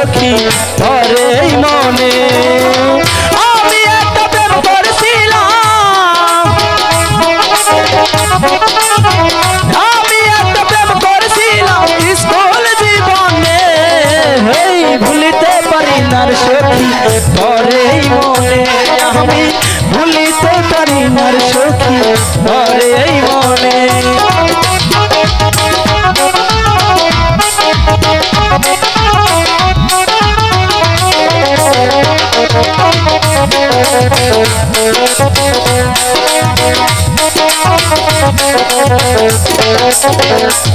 সখী ধরে মনে। আমি একটা প্রেম করেছিলাম আমি একটা প্রেম করেছিলাম স্কুল জীবনে। এই ভুলিতে পারি না সখী ধরে মনে। Thank